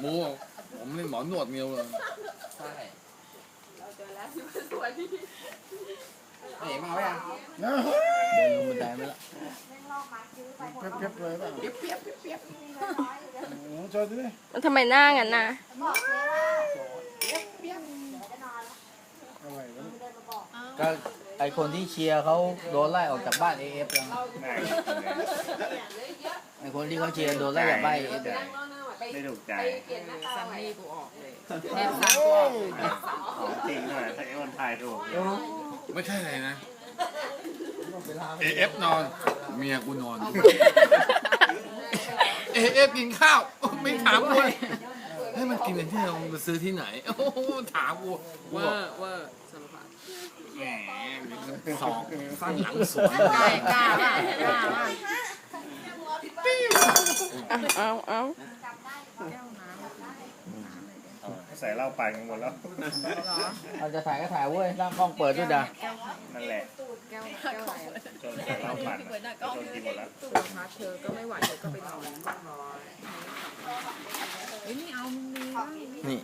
หมูบอกผมเล่นหมอนวดเมียวเลยใช่เราเจอแล้วที่มันสวยดีเอ๋มาไว้ยังนะเดินลงบันไดมาแล้วเพียบๆเลยป่ะเปียบเปียบเปียบโอ้โหจอดดิมันทำไมหน้างั้นน่ะอะไรวะก็ไอคนที่เชียร์เขาโดนไล่ออกจากบ้านเอฟแล้วไม่ไอคนที่เขาเชียร์โดนไล่จากบ้านเอฟนั่งรอหน้า ไปไม่ถูกใจ ไปเปลี่ยนหน้าตาซันใหม่นี่กูออกเลยโอ้เน็ตโหซันกูออกเลยของจริงหน่อยถ้าไอ้คนทายถูกไม่ใช่อะไรนะเอฟนอน เมียกูนอนเอฟกินข้าว ไม่ถามกูเลยให้มันกินกันที่เราไปซื้อที่ไหนโอ้โหถามกูเวว่าอร์เวอร์สารพัดแหมสองข้างหลังสวนกล้ากล้าป่ะกล้าป่ะ เอาเอาใส่เหล้าไปกันหมดแล้วเราจะถ่ายก็ถ่ายเว้ยร่างกล้องเปิดด้วยด่ะนั่นแหละแก้วแก้วใส่เหล้าปั่นจนกินหมดแล้วพักเธอก็ไม่ไหวเธอก็ไปนอนนี่เอามึงนี่